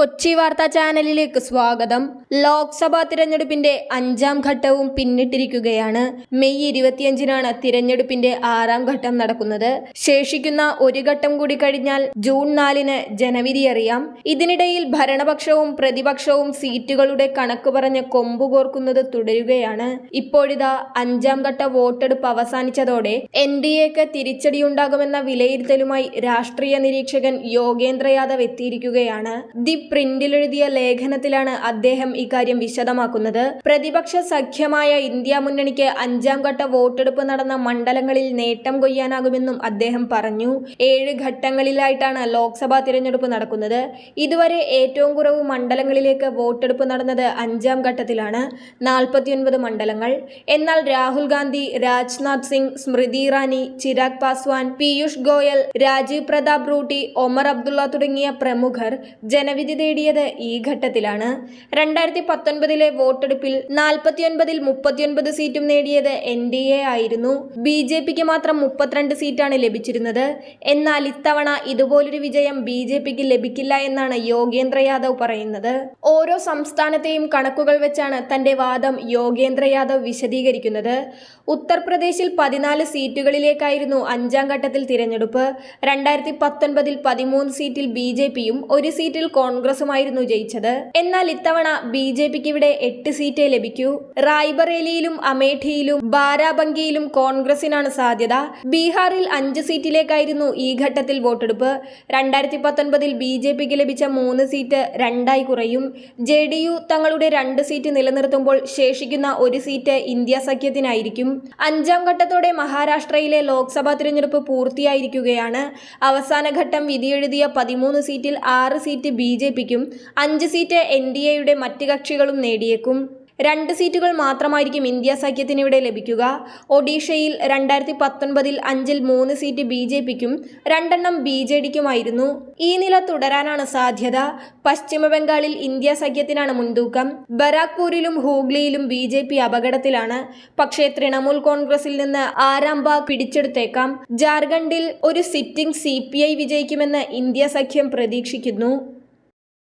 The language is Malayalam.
കൊച്ചി വാർത്താ ചാനലിലേക്ക് സ്വാഗതം. ലോക്സഭാ തിരഞ്ഞെടുപ്പിന്റെ അഞ്ചാം ഘട്ടവും പിന്നിട്ടിരിക്കുകയാണ്. മെയ് ഇരുപത്തിയഞ്ചിനാണ് തിരഞ്ഞെടുപ്പിന്റെ ആറാം ഘട്ടം നടക്കുന്നത്. ശേഷിക്കുന്ന ഒരു ഘട്ടം കൂടി കഴിഞ്ഞാൽ ജൂൺ നാലിന് ജനവിധി അറിയാം. ഇതിനിടയിൽ ഭരണപക്ഷവും പ്രതിപക്ഷവും സീറ്റുകളുടെ കണക്ക് പറഞ്ഞ് കൊമ്പുകോർക്കുന്നത് തുടരുകയാണ്. ഇപ്പോഴിതാ അഞ്ചാം ഘട്ട വോട്ടെടുപ്പ് അവസാനിച്ചതോടെ എൻ ഡി എക്ക് തിരിച്ചടിയുണ്ടാകുമെന്ന വിലയിരുത്തലുമായി രാഷ്ട്രീയ നിരീക്ഷകൻ യോഗേന്ദ്ര യാദവ് എത്തിയിരിക്കുകയാണ്. ദി പ്രിന്റിലെഴുതിയ ലേഖനത്തിലാണ് അദ്ദേഹം ഇക്കാര്യം വിശദമാക്കുന്നത്. പ്രതിപക്ഷ സഖ്യമായ ഇന്ത്യ മുന്നണിക്ക് അഞ്ചാം ഘട്ട വോട്ടെടുപ്പ് നടന്ന മണ്ഡലങ്ങളിൽ നേട്ടം കൊയ്യാനാകുമെന്നും അദ്ദേഹം പറഞ്ഞു. ഏഴ് ഘട്ടങ്ങളിലായിട്ടാണ് ലോക്സഭാ തിരഞ്ഞെടുപ്പ് നടക്കുന്നത്. ഇതുവരെ ഏറ്റവും കുറവ് മണ്ഡലങ്ങളിലേക്ക് വോട്ടെടുപ്പ് നടന്നത് അഞ്ചാം ഘട്ടത്തിലാണ്. നാൽപ്പത്തിയൊൻപത് മണ്ഡലങ്ങൾ. എന്നാൽ രാഹുൽ ഗാന്ധി രാജ്നാഥ് സിംഗ് സ്മൃതി ഇറാനി ചിരാഗ് പാസ്വാൻ പീയൂഷ് ഗോയൽ രാജീവ് പ്രതാപ് റൂട്ടി ഒമർ അബ്ദുള്ള തുടങ്ങിയ പ്രമുഖർ ജനവിധി നേടിയത് ഈ ഘട്ടത്തിലാണ്. രണ്ടായിരത്തി പത്തൊൻപതിലെ വോട്ടെടുപ്പിൽ നാൽപ്പത്തിയൊൻപതിൽ മുപ്പത്തിയൊൻപത് സീറ്റും നേടിയത് എൻ ഡി എ ആയിരുന്നു. ബി ജെ പിക്ക് മാത്രം മുപ്പത്തിരണ്ട് സീറ്റാണ് ലഭിച്ചിരുന്നത്. എന്നാൽ ഇത്തവണ ഇതുപോലൊരു വിജയം ബി ജെ പിക്ക് ലഭിക്കില്ല എന്നാണ് യോഗേന്ദ്ര യാദവ് പറയുന്നത്. ഓരോ സംസ്ഥാനത്തെയും കണക്കുകൾ വെച്ചാണ് തന്റെ വാദം യോഗേന്ദ്ര യാദവ് വിശദീകരിക്കുന്നത്. ഉത്തർപ്രദേശിൽ പതിനാല് സീറ്റുകളിലേക്കായിരുന്നു അഞ്ചാം ഘട്ടത്തിൽ തിരഞ്ഞെടുപ്പ്. രണ്ടായിരത്തി പത്തൊൻപതിൽ പതിമൂന്ന് സീറ്റിൽ ബി ജെ പിയും ഒരു സീറ്റിൽ കോൺഗ്രസുമായിരുന്നു ജയിച്ചത്. എന്നാൽ ഇത്തവണ ബി ജെ പിക്ക് ഇവിടെ എട്ട് സീറ്റേ ലഭിക്കൂ. റായ്ബറേലിയിലും അമേഠിയിലും ബാരാബങ്കിയിലും കോൺഗ്രസിനാണ് സാധ്യത. ബീഹാറിൽ അഞ്ച് സീറ്റിലേക്കായിരുന്നു ഈ ഘട്ടത്തിൽ വോട്ടെടുപ്പ്. രണ്ടായിരത്തി പത്തൊൻപതിൽ ബി ജെ പിക്ക് ലഭിച്ച മൂന്ന് സീറ്റ് രണ്ടായി കുറയും. ജെ ഡി യു തങ്ങളുടെ രണ്ട് സീറ്റ് നിലനിർത്തുമ്പോൾ ശേഷിക്കുന്ന ഒരു സീറ്റ് ഇന്ത്യ സഖ്യത്തിനായിരിക്കും. അഞ്ചാം ഘട്ടത്തോടെ മഹാരാഷ്ട്രയിലെ ലോക്സഭാ തിരഞ്ഞെടുപ്പ് പൂർത്തിയായിരിക്കുകയാണ്. അവസാന ഘട്ടം വിധിയെഴുതിയ പതിമൂന്ന് സീറ്റിൽ ആറ് സീറ്റ് ബി ജെ പിക്കും അഞ്ച് സീറ്റ് എൻ ഡി എയുടെ മറ്റ് കക്ഷികളും നേടിയേക്കും. രണ്ട് സീറ്റുകൾ മാത്രമായിരിക്കും ഇന്ത്യ സഖ്യത്തിന് ഇവിടെ ലഭിക്കുക. ഒഡീഷയിൽ രണ്ടായിരത്തി പത്തൊൻപതിൽ അഞ്ചിൽ മൂന്ന് സീറ്റ് ബി ജെ പിക്കും രണ്ടെണ്ണം ബി ജെ ഡിക്കുമായിരുന്നു. ഈ നില തുടരാനാണ് സാധ്യത. പശ്ചിമ ബംഗാളിൽ ഇന്ത്യ സഖ്യത്തിനാണ് മുൻതൂക്കം. ബരാക്പൂരിലും ഹൂഗ്ലിയിലും ബി ജെ പി അപകടത്തിലാണ്. പക്ഷേ തൃണമൂൽ കോൺഗ്രസിൽ നിന്ന് ആരാംബ പിടിച്ചെടുത്തേക്കാം. ജാർഖണ്ഡിൽ ഒരു സിറ്റിംഗ് സി പി ഐ വിജയിക്കുമെന്ന് ഇന്ത്യ സഖ്യം പ്രതീക്ഷിക്കുന്നു.